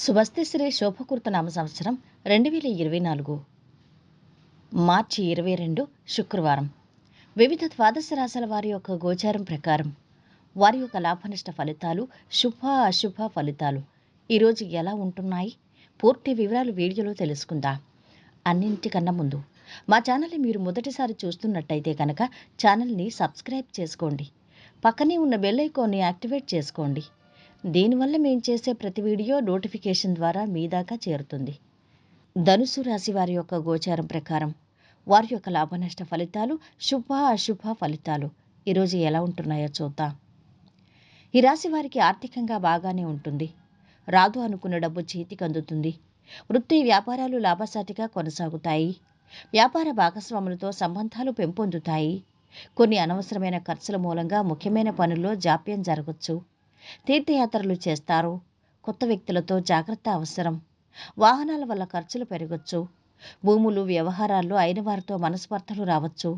స్వస్తి శ్రీ శోభకృత నామ సంవత్సరం రెండు వేల ఇరవై నాలుగు. మార్చి ఇరవై రెండు శుక్రవారం. వివిధ ద్వాదశ రాశుల వారి యొక్క గోచారం ప్రకారం వారి యొక్క లాభనష్ట ఫలితాలు శుభ అశుభ ఫలితాలు ఈరోజు ఎలా ఉంటున్నాయి? పూర్తి వివరాలు వీడియోలో తెలుసుకుందాం. అన్నింటికన్నా ముందు మా ఛానల్ని మీరు మొదటిసారి చూస్తున్నట్టయితే కనుక ఛానల్ని సబ్స్క్రైబ్ చేసుకోండి. పక్కనే ఉన్న బెల్ ఐకాన్ని యాక్టివేట్ చేసుకోండి. దీనివల్ల మేము చేసే ప్రతి వీడియో నోటిఫికేషన్ ద్వారా మీ దాకా చేరుతుంది. ధనుసు రాశి వారి యొక్క గోచారం ప్రకారం వారి యొక్క లాభనష్ట ఫలితాలు శుభ అశుభ ఫలితాలు ఈరోజు ఎలా ఉంటున్నాయో చూద్దాం. ఈ రాశి వారికి ఆర్థికంగా బాగానే ఉంటుంది. రాదు అనుకున్న డబ్బు చేతికి అందుతుంది. వృత్తి వ్యాపారాలు లాభసాటిగా కొనసాగుతాయి. వ్యాపార భాగస్వాములతో సంబంధాలు పెంపొందుతాయి. కొన్ని అనవసరమైన ఖర్చుల మూలంగా ముఖ్యమైన పనుల్లో జాప్యం జరగచ్చు. తీర్థయాత్రలు చేస్తారు. కొత్త వ్యక్తులతో జాగ్రత్త అవసరం. వాహనాల వల్ల ఖర్చులు పెరగచ్చు. భూములు వ్యవహారాల్లో అయిన వారితో మనస్పర్ధలు రావచ్చు.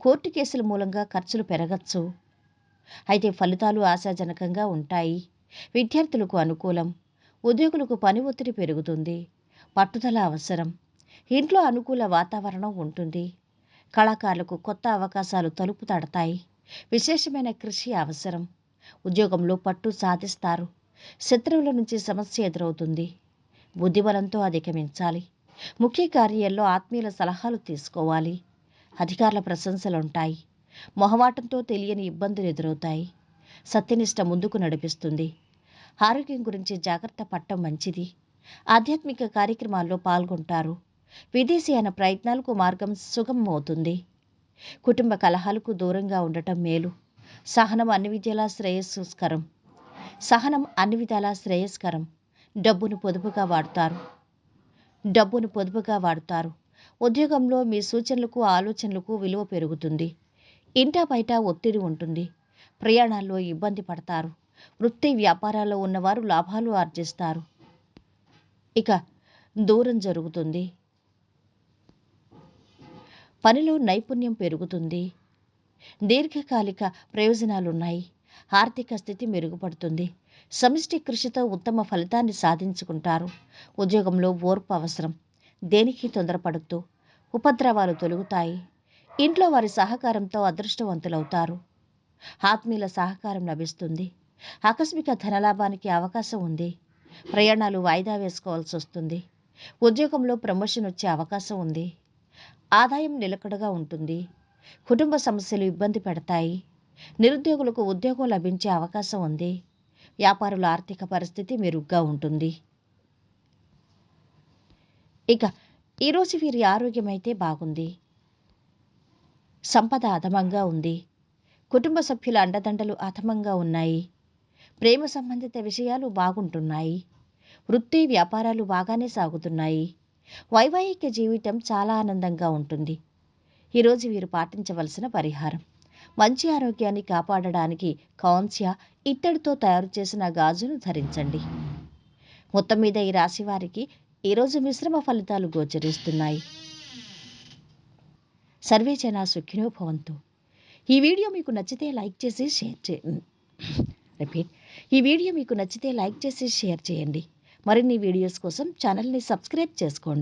కోర్టు కేసుల మూలంగా ఖర్చులు పెరగచ్చు. అయితే ఫలితాలు ఆశాజనకంగా ఉంటాయి. విద్యార్థులకు అనుకూలం. ఉద్యోగులకు పని ఒత్తిడి పెరుగుతుంది. పట్టుదల అవసరం. ఇంట్లో అనుకూల వాతావరణం ఉంటుంది. కళాకారులకు కొత్త అవకాశాలు తలుపు తడతాయి. విశేషమైన కృషి అవసరం. ఉద్యోగంలో పట్టు సాధిస్తారు. శత్రువుల నుంచి సమస్య ఎదురవుతుంది. బుద్ధిబలంతో అధిగమించాలి. ముఖ్య కార్యాల్లో ఆత్మీయుల సలహాలు తీసుకోవాలి. అధికారుల ప్రశంసలు ఉంటాయి. మొహమాటంతో తెలియని ఇబ్బందులు ఎదురవుతాయి. సత్యనిష్ట ముందుకు నడిపిస్తుంది. ఆరోగ్యం గురించి జాగ్రత్త పట్టం మంచిది. ఆధ్యాత్మిక కార్యక్రమాల్లో పాల్గొంటారు. విదేశీయాన ప్రయత్నాలకు మార్గం సుగమం అవుతుంది కుటుంబ కలహాలకు దూరంగా ఉండటం మేలు. సహనం అన్ని విధాలా శ్రేయస్కరం. సహనం అన్ని విధాలా శ్రేయస్కరం. డబ్బును పొదుపుగా వాడతారు. డబ్బును పొదుపుగా వాడతారు. ఉద్యోగంలో మీ సూచనలకు ఆలోచనలకు విలువ పెరుగుతుంది. ఇంటా బయట ఒత్తిడి ఉంటుంది. ప్రయాణాల్లో ఇబ్బంది పడతారు. వృత్తి వ్యాపారాల్లో ఉన్నవారు లాభాలు ఆర్జిస్తారు. ఇక దూరం జరుగుతుంది. పనిలో నైపుణ్యం పెరుగుతుంది. దీర్ఘకాలిక ప్రయోజనాలున్నాయి. ఆర్థిక స్థితి మెరుగుపడుతుంది. సమిష్టి కృషితో ఉత్తమ ఫలితాన్ని సాధించుకుంటారు. ఉద్యోగంలో ఓర్పు అవసరం. దేనికి తొందరపడుతూ ఉపద్రవాలు తొలుగుతాయి. ఇంట్లో వారి సహకారంతో అదృష్టవంతులవుతారు. ఆత్మీయుల సహకారం లభిస్తుంది. ఆకస్మిక ధనలాభానికి అవకాశం ఉంది. ప్రయాణాలు వాయిదా వేసుకోవాల్సి వస్తుంది ఉద్యోగంలో ప్రమోషన్ వచ్చే అవకాశం ఉంది. ఆదాయం నిలకడగా ఉంటుంది. కుటుంబ సమస్యలు ఇబ్బంది పెడతాయి. నిరుద్యోగులకు ఉద్యోగం లభించే అవకాశం ఉంది. వ్యాపారుల ఆర్థిక పరిస్థితి మెరుగ్గా ఉంటుంది. ఇక ఈరోజు వీరి ఆరోగ్యం అయితే బాగుంది. సంపద అధమంగా ఉంది. కుటుంబ సభ్యుల అండదండలు అధమంగా ఉన్నాయి. ప్రేమ సంబంధిత విషయాలు బాగుంటున్నాయి. వృత్తి వ్యాపారాలు బాగానే సాగుతున్నాయి. వైవాహిక జీవితం చాలా ఆనందంగా ఉంటుంది. ఈరోజు వీరు పాటించవలసిన పరిహారం. మంచి ఆరోగ్యాన్ని కాపాడడానికి కాన్స్య ఇత్తడితో తయారు చేసిన గాజును ధరించండి. మొత్తం మీద ఈ రాశి వారికి ఈరోజు మిశ్రమ ఫలితాలు గోచరిస్తున్నాయి. సర్వే జన సుఖినో భవంతు. ఈ వీడియో మీకు నచ్చితే లైక్ చేసి షేర్ చే రిపీట్. ఈ వీడియో మీకు నచ్చితే లైక్ చేసి షేర్ చేయండి. మరిన్ని వీడియోస్ కోసం ఛానల్ని సబ్స్క్రైబ్ చేసుకోండి.